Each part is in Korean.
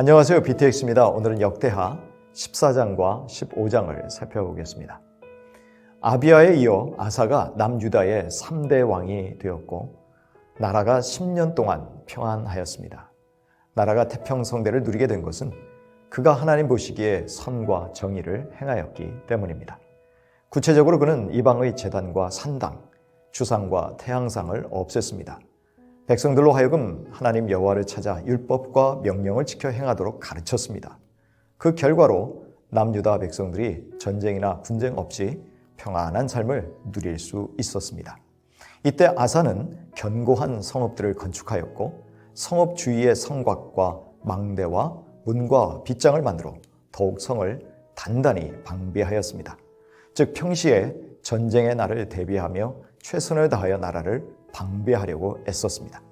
안녕하세요. BTX입니다. 오늘은 역대하 14장과 15장을 살펴보겠습니다. 아비아에 이어 아사가 남유다의 3대 왕이 되었고 나라가 10년 동안 평안하였습니다. 나라가 태평성대를 누리게 된 것은 그가 하나님 보시기에 선과 정의를 행하였기 때문입니다. 구체적으로 그는 이방의 재단과 산당, 주상과 태양상을 없앴습니다. 백성들로 하여금 하나님 여호와를 찾아 율법과 명령을 지켜 행하도록 가르쳤습니다. 그 결과로 남유다 백성들이 전쟁이나 분쟁 없이 평안한 삶을 누릴 수 있었습니다. 이때 아사는 견고한 성읍들을 건축하였고 성읍 주위의 성곽과 망대와 문과 빗장을 만들어 더욱 성을 단단히 방비하였습니다. 즉 평시에 전쟁의 날을 대비하며 최선을 다하여 나라를 방비하려고 애썼습니다.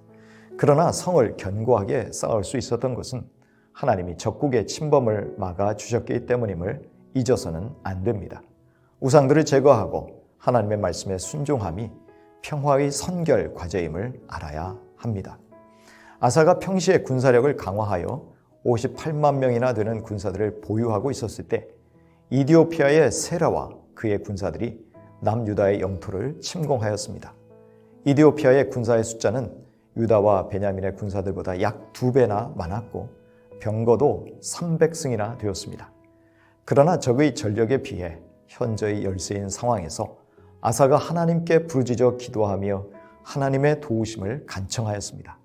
그러나 성을 견고하게 쌓을 수 있었던 것은 하나님이 적국의 침범을 막아 주셨기 때문임을 잊어서는 안 됩니다. 우상들을 제거하고 하나님의 말씀에 순종함이 평화의 선결 과제임을 알아야 합니다. 아사가 평시에 군사력을 강화하여 58만 명이나 되는 군사들을 보유하고 있었을 때 이디오피아의 세라와 그의 군사들이 남유다의 영토를 침공하였습니다. 이디오피아의 군사의 숫자는 유다와 베냐민의 군사들보다 약 두 배나 많았고 병거도 300승이나 되었습니다. 그러나 적의 전력에 비해 현저히 열세인 상황에서 아사가 하나님께 부르짖어 기도하며 하나님의 도우심을 간청하였습니다.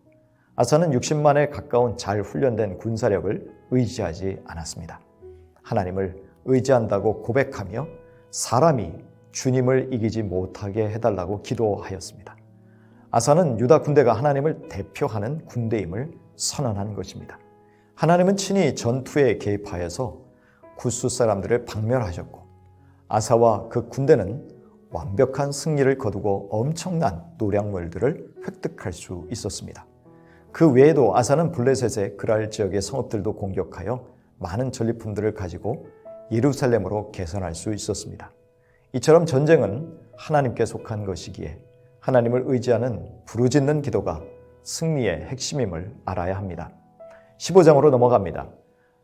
아사는 60만에 가까운 잘 훈련된 군사력을 의지하지 않았습니다. 하나님을 의지한다고 고백하며 사람이 주님을 이기지 못하게 해달라고 기도하였습니다. 아사는 유다 군대가 하나님을 대표하는 군대임을 선언한 것입니다. 하나님은 친히 전투에 개입하여서 구스 사람들을 박멸하셨고 아사와 그 군대는 완벽한 승리를 거두고 엄청난 노량물들을 획득할 수 있었습니다. 그 외에도 아사는 블레셋의 그랄 지역의 성읍들도 공격하여 많은 전리품들을 가지고 예루살렘으로 개선할 수 있었습니다. 이처럼 전쟁은 하나님께 속한 것이기에 하나님을 의지하는 부르짖는 기도가 승리의 핵심임을 알아야 합니다. 15장으로 넘어갑니다.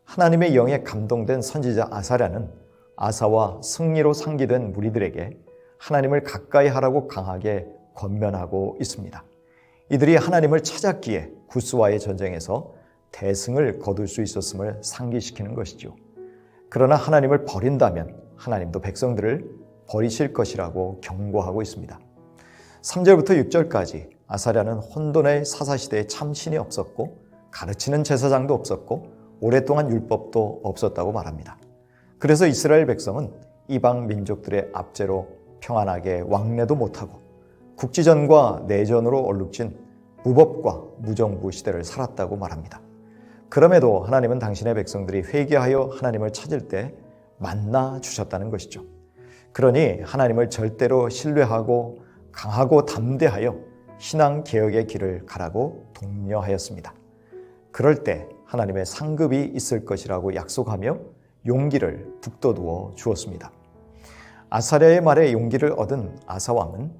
하나님의 영에 감동된 선지자 아사랴는 아사와 승리로 상기된 무리들에게 하나님을 가까이 하라고 강하게 권면하고 있습니다. 이들이 하나님을 찾았기에 구스와의 전쟁에서 대승을 거둘 수 있었음을 상기시키는 것이죠. 그러나 하나님을 버린다면 하나님도 백성들을 버리실 것이라고 경고하고 있습니다. 3절부터 6절까지 아사랴는 혼돈의 사사시대에 참신이 없었고 가르치는 제사장도 없었고 오랫동안 율법도 없었다고 말합니다. 그래서 이스라엘 백성은 이방 민족들의 압제로 평안하게 왕래도 못하고 국지전과 내전으로 얼룩진 무법과 무정부 시대를 살았다고 말합니다. 그럼에도 하나님은 당신의 백성들이 회개하여 하나님을 찾을 때 만나 주셨다는 것이죠. 그러니 하나님을 절대로 신뢰하고 강하고 담대하여 신앙 개혁의 길을 가라고 독려하였습니다. 그럴 때 하나님의 상급이 있을 것이라고 약속하며 용기를 북돋워 주었습니다. 아사랴의 말에 용기를 얻은 아사 왕은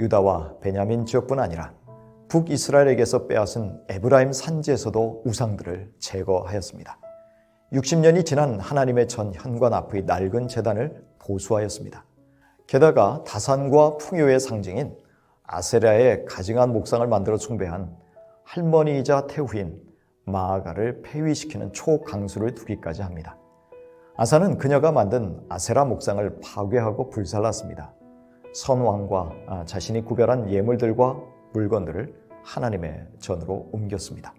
유다와 베냐민 지역뿐 아니라 북이스라엘에게서 빼앗은 에브라임 산지에서도 우상들을 제거하였습니다. 60년이 지난 하나님의 전 현관 앞의 낡은 재단을 보수하였습니다. 게다가 다산과 풍요의 상징인 아세라의 가증한 목상을 만들어 숭배한 할머니이자 태후인 마아가를 폐위시키는 초강수를 두기까지 합니다. 아사는 그녀가 만든 아세라 목상을 파괴하고 불살랐습니다. 선왕과 자신이 구별한 예물들과 물건들을 하나님의 전으로 옮겼습니다.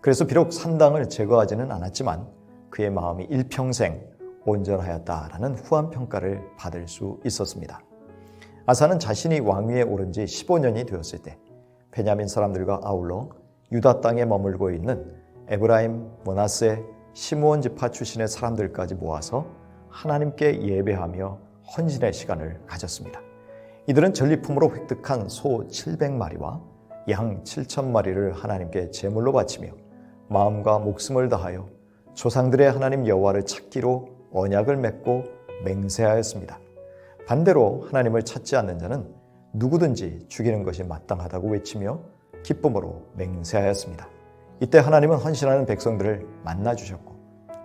그래서 비록 산당을 제거하지는 않았지만 그의 마음이 일평생 온전하였다라는 후한 평가를 받을 수 있었습니다. 아사는 자신이 왕위에 오른 지 15년이 되었을 때 베냐민 사람들과 아울러 유다 땅에 머물고 있는 에브라임, 모나스의 시므온 지파 출신의 사람들까지 모아서 하나님께 예배하며 헌신의 시간을 가졌습니다. 이들은 전리품으로 획득한 소 700마리와 양 7천마리를 하나님께 제물로 바치며 마음과 목숨을 다하여 조상들의 하나님 여호와를 찾기로 언약을 맺고 맹세하였습니다. 반대로 하나님을 찾지 않는 자는 누구든지 죽이는 것이 마땅하다고 외치며 기쁨으로 맹세하였습니다. 이때 하나님은 헌신하는 백성들을 만나 주셨고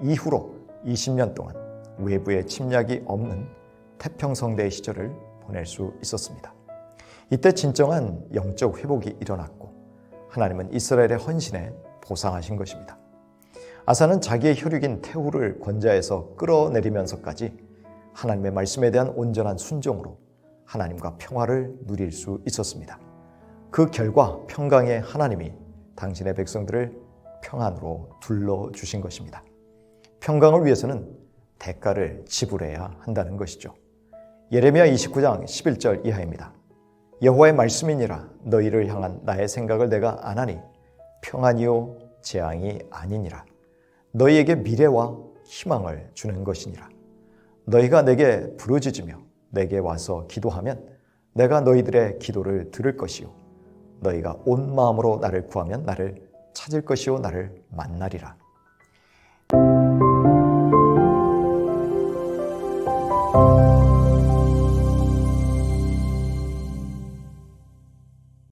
이후로 20년 동안 외부의 침략이 없는 태평성대의 시절을 보낼 수 있었습니다. 이때 진정한 영적 회복이 일어났고 하나님은 이스라엘의 헌신에 보상하신 것입니다. 아사는 자기의 혈육인 태후를 권자에서 끌어내리면서까지 하나님의 말씀에 대한 온전한 순종으로 하나님과 평화를 누릴 수 있었습니다. 그 결과 평강의 하나님이 당신의 백성들을 평안으로 둘러 주신 것입니다. 평강을 위해서는 대가를 지불해야 한다는 것이죠. 예레미야 29장 11절 이하입니다. 여호와의 말씀이니라 너희를 향한 나의 생각을 내가 안하니 평안이요 재앙이 아니니라 너희에게 미래와 희망을 주는 것이니라. 너희가 내게 부르짖으며 내게 와서 기도하면 내가 너희들의 기도를 들을 것이요. 너희가 온 마음으로 나를 구하면 나를 찾을 것이요. 나를 만나리라